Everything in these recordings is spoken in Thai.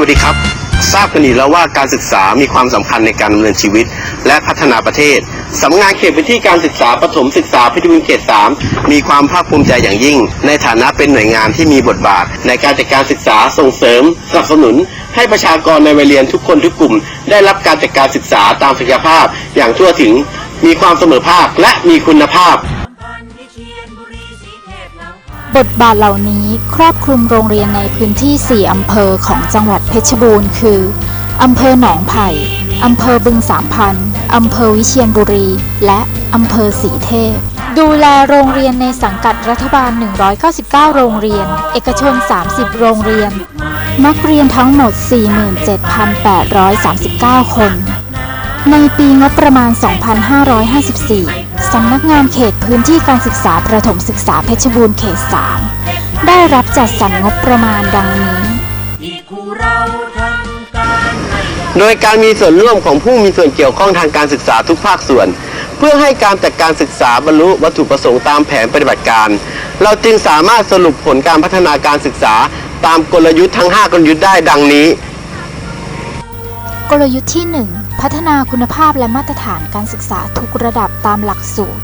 วัสดีครับ ทราบกันดีแล้วว่าการศึกษามีความสำคัญในการดำเนินชีวิต และพัฒนาประเทศสำนักงานเขตพื้นที่การศึกษาปฐมศึกษาพิบูลเขต 3 มีความภาคภูมิใจอย่างยิ่ง ในฐานะเป็นหน่วยงานที่มีบทบาท ในการจัดการศึกษาส่งเสริมสนับสนุน ให้ประชากรในวัยเรียนทุกคนทุกกลุ่ม ได้รับการจัดการศึกษาตามศักยภาพอย่างทั่วถึง มีความเสมอภาคและมีคุณภาพ บทบาทเหล่านี้ครอบคลุมโรงเรียนในพื้นที่ 4 อำเภอของจังหวัดเพชรบูรณ์คือ อำเภอหนองไผ่ อำเภอบึงสามพันธ์อำเภอวิเชียรบุรี และอำเภอสีเทพ ดูแลโรงเรียนในสังกัดรัฐบาล 199 โรงเรียน เอกชน 30 โรงเรียน นักเรียนทั้งหมด 47,839 คน ในปีงบประมาณ 2554 สำนักงานเขตพื้นที่การศึกษาประถมศึกษาเพชรบูรณ์เขต 3 ได้รับจัดสรรงบประมาณดังนี้ โดยการมีส่วนร่วมของผู้มีส่วนเกี่ยวข้องทางการศึกษาทุกภาคส่วน เพื่อให้การจัดการศึกษาบรรลุวัตถุประสงค์ตามแผนปฏิบัติการ เราจึงสามารถสรุปผลการพัฒนาการศึกษา ตามกลยุทธ์ทั้ง 5 กลยุทธ์ได้ดังนี้ กลยุทธ์ที่ 1 พัฒนาคุณภาพและมาตรฐานการศึกษาทุกระดับตามหลักสูตร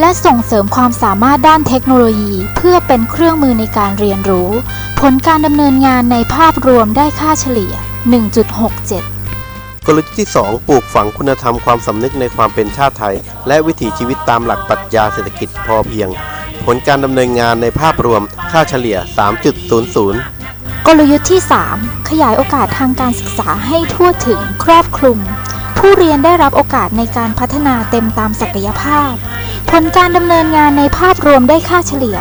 และส่งเสริมความสามารถด้านเทคโนโลยี เพื่อเป็นเครื่องมือในการเรียนรู้ ผลการดำเนินงานในภาพรวมได้ค่าเฉลี่ย 1.67กลยุทธ์ที่ 2 ปลูกฝังคุณธรรมความสำนึกในความเป็นชาติไทย และวิถีชีวิตตามหลักปรัชญาเศรษฐกิจพอเพียง ผลการดำเนินงานในภาพรวมค่าเฉลี่ย 3.00 กลยุทธ์ที่ 3 ขยายโอกาสทางการศึกษาให้ทั่วถึงครอบคลุม ผู้เรียนได้รับโอกาสในการพัฒนาเต็มตามศักยภาพ ผลการดำเนินงานในภาพรวมได้ค่าเฉลี่ย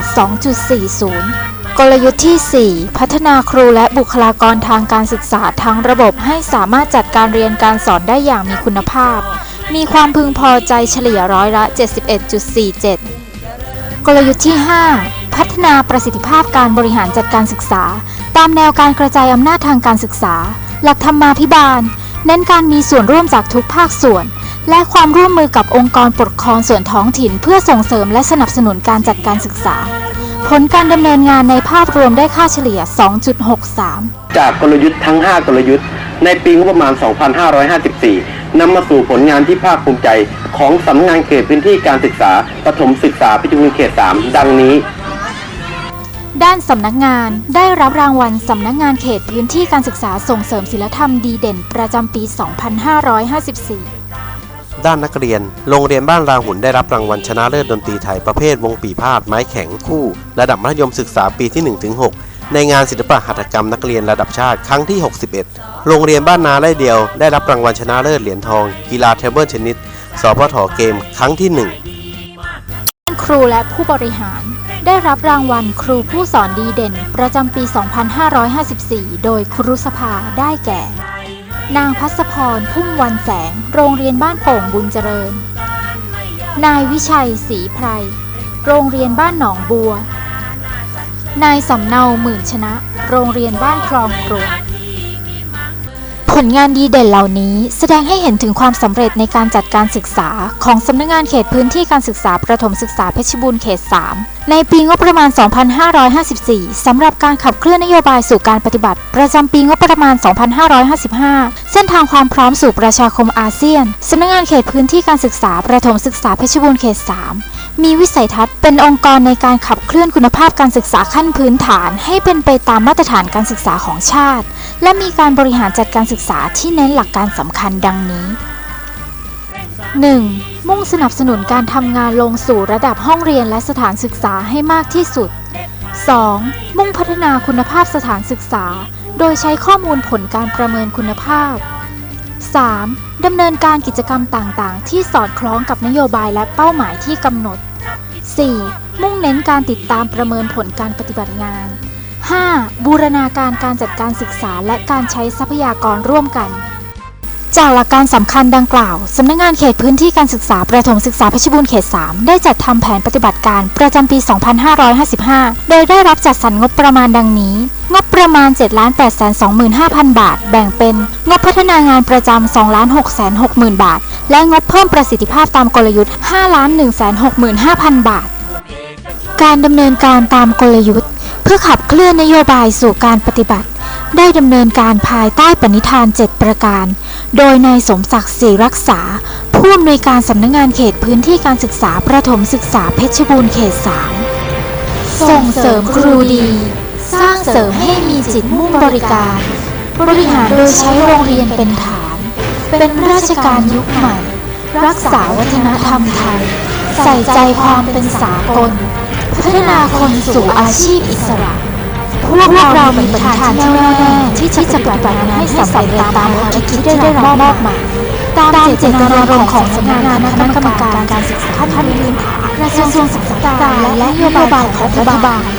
2.40 กลยุทธ์ที่ 4 พัฒนาครูและบุคลากรทางการศึกษาทั้งระบบให้สามารถจัดการเรียนการสอนได้อย่างมีคุณภาพ มีความพึงพอใจเฉลี่ยร้อยละ 71.47 กลยุทธ์ที่ 5 พัฒนาประสิทธิภาพการบริหารจัดการศึกษา ตามแนวการกระจายอำนาจทางการศึกษา หลักธรรมาภิบาล เน้นการมีส่วนร่วมจากทุกภาคส่วน และความร่วมมือกับองค์กรปกครองส่วนท้องถิ่น เพื่อส่งเสริมและสนับสนุนการจัดการศึกษา ผลการดำเนินงานในภาพรวมได้ค่าเฉลี่ย 2.63 จากกลยุทธ์ทั้ง 5 กลยุทธ์ ในปีงบประมาณ 2554 นำมาสู่ผลงานที่ภาคภูมิใจ ของสำนักงานเขตพื้นที่การศึกษาปฐมศึกษาพิจิตรเขต 3 ดังนี้ ด้านสำนักงานได้รับรางวัลสำนักงานเขตพื้นที่การศึกษาส่งเสริมศิลธรรมดีเด่นประจำปี 2554 ด้านนักเรียน โรงเรียนบ้านรางหุ่นได้รับรางวัลชนะเลิศดนตรีไทยประเภทวงปีพาดไม้แข็งคู่ ระดับมัธยมศึกษาปีที่ 1-6 ในงานศิลปะหัตถกรรมนักเรียนระดับชาติครั้งที่ 61 โรงเรียนบ้านนาไร่เดียว ได้รับรางวัลชนะเลิศเหรียญทอง กีฬาเทเบิลเทนนิสสพทเกม ครั้งที่1ด้านครูและผู้บริหาร ได้รับรางวัลครูผู้สอนดีเด่น ประจำปี 2554 โดยครุสภาได้แก่ นางพัสพรพุ่มวันแสง โรงเรียนบ้านโป่งบุญเจริญ นายวิชัยศรีไพร โรงเรียนบ้านหนองบัว นายสำเนาหมื่นชนะ โรงเรียนบ้านคลองกรวด ผลงานดีเด่นเหล่านี้แสดงให้เห็นถึงความสำเร็จในการจัดการศึกษา ของสำนักงานเขตพื้นที่การศึกษาประถมศึกษาเพชรบูรณ์เขต 3 ในปีงบประมาณ 2554 สำหรับการขับเคลื่อนนโยบายสู่การปฏิบัติ ประจำปีงบประมาณ 2555 เส้นทางความพร้อมสู่ประชาคมอาเซียนสำนักงานเขตพื้นที่การศึกษาประถมศึกษาเพชรบูรณ์เขต 3 มีวิสัยทัศน์เป็นองค์กรในการขับเคลื่อนคุณภาพการศึกษาขั้นพื้นฐาน ให้เป็นไปตามมาตรฐานการศึกษาของชาติ และมีการบริหารจัดการศึกษาที่เน้นหลักการสำคัญดังนี้ 1. มุ่งสนับสนุนการทำงานลงสู่ระดับห้องเรียนและสถานศึกษาให้มากที่สุด 2. มุ่งพัฒนาคุณภาพสถานศึกษา โดยใช้ข้อมูลผลการประเมินคุณภาพ 3. ดำเนินการกิจกรรมต่างๆ ที่สอดคล้องกับนโยบายและเป้าหมายที่กำหนด 4. มุ่งเน้นการติดตามประเมินผลการปฏิบัติงาน 5. บูรณาการการจัดการศึกษาและการใช้ทรัพยากรร่วมกัน จากหลักการสำคัญดังกล่าว สำนักงานเขตพื้นที่การศึกษาประถมศึกษาเพชรบูรณ์เขต 3 ได้จัดทำแผนปฏิบัติการประจำปี 2555 โดยได้รับจัดสรรงบประมาณดังนี้ งบประมาณ 7,825,000 บาท แบ่งเป็น งบพัฒนางานประจำ 2,660,000บาท และงบเพิ่มประสิทธิภาพตามกลยุทธ์ 5,165,000 บาท การดำเนินการตามกลยุทธ์ เพื่อขับเคลื่อนนโยบายสู่การปฏิบัติ ได้ดำเนินการภายใต้ปณิธาน 7 ประการ โดยนายสมศักดิ์ศรีรักษา ผู้อำนวยการสำนักงงานเขตพื้นที่การศึกษาประถมศึกษาเพชรบูรณ์เขต 3 ส่งเสริมครูดี สร้างเสริมให้มีจิตมุ่งบริการ บริหารโดยใช้โรงเรียนเป็นฐาน เป็นราชการยุคใหม่ รักษาวัฒนธรรมไทย ใส่ใจความเป็นสากล พัฒนาคนสู่อาชีพอิสระ พวกเรามีประธานที่แน่วแน่ที่จะปฏิบัติงานให้สำเร็จตามภารกิจที่ได้รับมอบหมายตามเจตนารมณ์ของสำนักงานคณะกรรมการการศึกษาขั้นพื้นฐานกระทรวงศึกษาธิการและนโยบายของรัฐบาล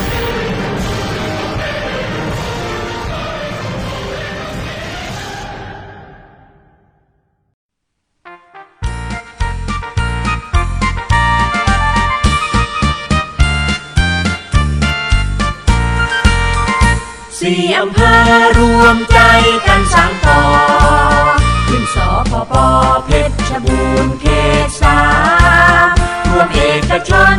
สี่อำเภอรวมใจกันสานต่อขึ้นสพปเพชรบูรณ์เขตสามรวมเอกชน